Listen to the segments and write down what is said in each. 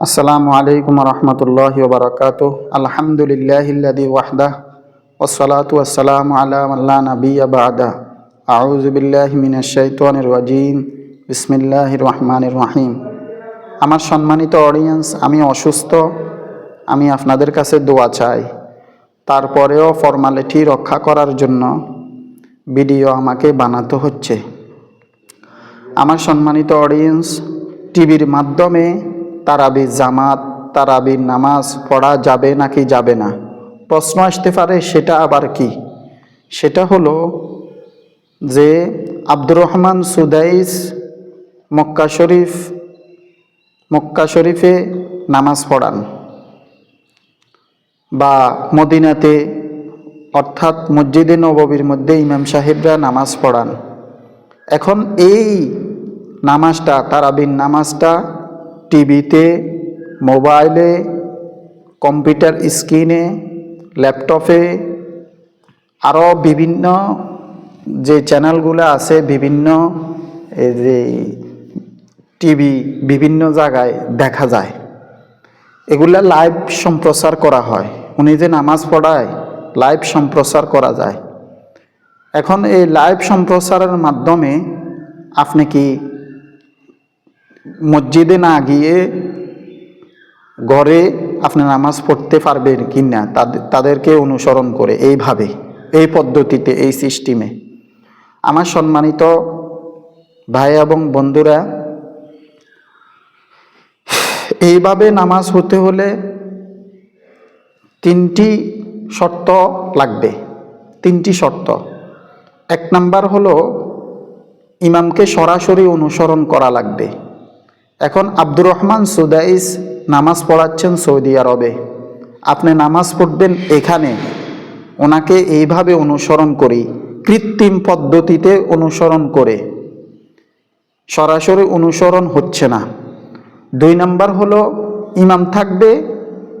আসসালামু আলাইকুম রহমতুল্লাহ বারকাত আলহামদুলিল্লাহিল্লাদি ওয়াহদাহ ওসলাতু আসসালাম আলা আল্লাহ নবী বাদা। আউজুবিল্লাহ মিনাশাইতানির রাজিম। বিসমিল্লাহির রহমানির রহিম। আমার সম্মানিত অডিয়েন্স, আমি অসুস্থ। আমি আপনাদের কাছে দোয়া চাই। তারপরেও ফর্মালিটি রক্ষা করার জন্য ভিডিও আমাকে বানাতে হচ্ছে। আমার সম্মানিত অডিয়েন্স, টিভির মাধ্যমে তারাবি জামাত তারাবির নামাজ পড়া যাবে নাকি যাবে না? প্রশ্ন আসতে পারে, সেটা আবার কি? সেটা হলো যে Abdur Rahman Sudais Makkah Sharif, Makkah শরীফে নামাজ পড়ান বা মদিনাতে, অর্থাৎ মসজিদে নববীর মধ্যে ইমাম সাহেবরা নামাজ পড়ান। এখন এই নামাজটা, তারাবির নামাজটা টিভিতে, মোবাইলে, কম্পিউটার স্ক্রিনে, ল্যাপটপে, আরও বিভিন্ন যে চ্যানেলগুলো আছে, বিভিন্ন যে টিভি বিভিন্ন জায়গায় দেখা যায়। এগুলা লাইভ সম্প্রচার করা হয়। উনি যে নামাজ পড়ায়, লাইভ সম্প্রচার করা যায়। এখন এই লাইভ সম্প্রচারের মাধ্যমে আপনি কি মসজিদে না গিয়ে ঘরে আপনি নামাজ পড়তে পারবেন কি না তাদের তাদেরকে অনুসরণ করে এইভাবে, এই পদ্ধতিতে, এই সিস্টেমে। আমার সম্মানিত ভাই এবং বন্ধুরা, এইভাবে নামাজ হতে হলে তিনটি শর্ত লাগবে। তিনটি শর্ত। এক নাম্বার হলো, ইমামকে সরাসরি অনুসরণ করা লাগবে। এখন আব্দুর রহমান সুদাইস নামাজ পড়াচ্ছেন সৌদি আরবে। আপনি নামাজ পড়বেন এখানে। ওনাকে এইভাবে অনুসরণ করি, কৃত্রিম পদ্ধতিতে অনুসরণ করে। সরাসরি অনুসরণ হচ্ছে না। দুই নাম্বার হলো, ইমাম থাকবে,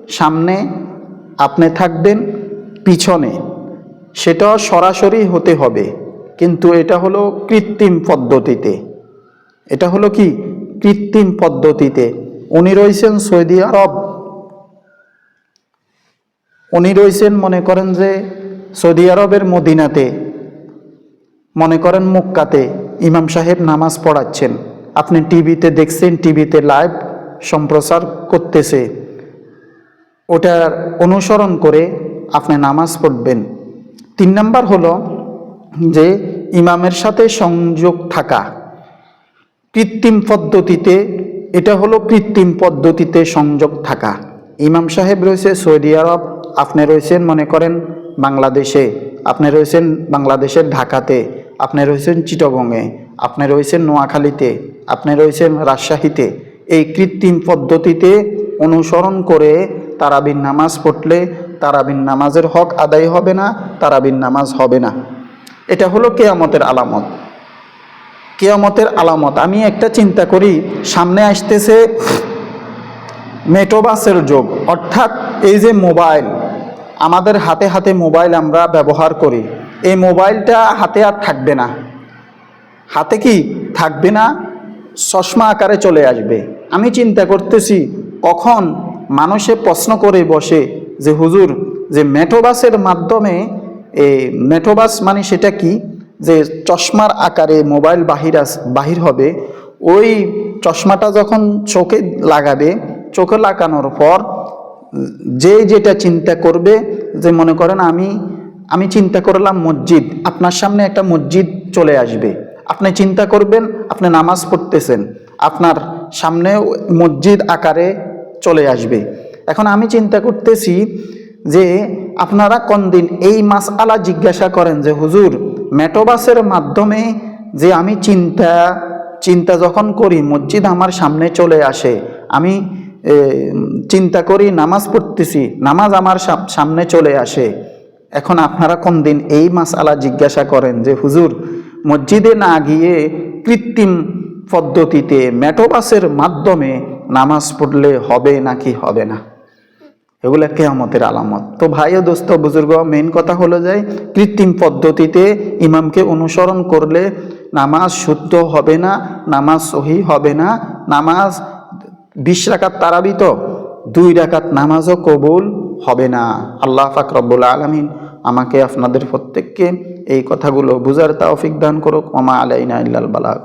সামনে আপনি থাকবেন, পিছনে। সেটা সরাসরি হতে হবে, কিন্তু এটা হলো কৃত্রিম পদ্ধতিতে। এটা হলো কি? কৃত্রিম পদ্ধতিতে। উনি রয়েছেন সৌদি আরব। উনি রয়েছেন, মনে করেন যে, সৌদি আরবের মদিনাতে, মনে করেন মুক্কাতে। ইমাম সাহেব নামাজ পড়াচ্ছেন। আপনি টিভিতে দেখছেন, টিভিতে লাইভ সম্প্রচার করতেছে। ওটার অনুসরণ করে আপনি নামাজ পড়বেন। তিন নাম্বার হলো যে, ইমামের সাথে সংযোগ থাকা। কৃত্রিম পদ্ধতিতে, এটা হলো কৃত্রিম পদ্ধতিতে সংযোগ থাকা। ইমাম সাহেব রয়েছে সৌদি আরব, আপনি রয়েছেন, মনে করেন, বাংলাদেশে। আপনি রয়েছেন বাংলাদেশের ঢাকাতে, আপনি রয়েছেন চিটগংয়ে, আপনি রয়েছেন নোয়াখালীতে, আপনি রয়েছেন রাজশাহীতে। এই কৃত্রিম পদ্ধতিতে অনুসরণ করে তারাবিন নামাজ পড়লে তারাবিন নামাজের হক আদায় হবে না তারাবিন নামাজ হবে না। এটা হলো কেয়ামতের আলামত। কেয়ামতের আলামত। আমি একটা চিন্তা করি, সামনে আসতেছে মেটোবাসের যোগ। অর্থাৎ এই যে মোবাইল, আমাদের হাতে হাতে মোবাইল আমরা ব্যবহার করি। এই মোবাইলটা হাতে আর থাকবে না। হাতে কি থাকবে না? চশমা আকারে চলে আসবে। আমি চিন্তা করতেছি, কখন মানুষে প্রশ্ন করে বসে যে, হুজুর, যে মেটোবাসের মাধ্যমে এই মেটোবাস মানে সেটা কি? যে চশমার আকারে মোবাইল বাহির বাহির হবে, ওই চশমাটা যখন চোখে লাগাবে, চোখে লাগানোর পর যে যেটা চিন্তা করবে, যে মনে করেন আমি আমি চিন্তা করলাম মসজিদ, আপনার সামনে একটা মসজিদ চলে আসবে। আপনি চিন্তা করবেন, আপনি নামাজ পড়তেছেন, আপনার সামনে মসজিদ আকারে চলে আসবে। এখন আমি চিন্তা করতেছি যে আপনারা কোন দিন এই মাস আলা জিজ্ঞাসা করেন যে, হুজুর মেটোবাসের মাধ্যমে যে আমি চিন্তা চিন্তা যখন করি, মসজিদ আমার সামনে চলে আসে, আমি চিন্তা করি, নামাজ পড়তেছি, নামাজ আমার সামনে চলে আসে। এখন আপনারা কোন দিন এই মাসালা জিজ্ঞাসা করেন যে, হুজুর, মসজিদে না গিয়ে কৃত্রিম পদ্ধতিতে মেটোবাসের মাধ্যমে নামাজ পড়লে হবে নাকি হবে না? এগুলো কেয়ামতের আলামত। তো ভাই ও দোস্ত, বুজুর্গ মেন কথা হলো যে, কৃত্রিম পদ্ধতিতে ইমামকে অনুসরণ করলে নামাজ শুদ্ধ হবে না, নামাজ সহি হবে না, নামাজ বিশ রাকাত তারাবি তো, দুই রাকাত নামাজও কবুল হবে না। আল্লাহ ফাকরবুল আলমিন আমাকে আপনাদের প্রত্যেককে এই কথাগুলো বুঝার তৌফিক দান করুক। ওমা আলাইনা ইল্লাল বালাগ।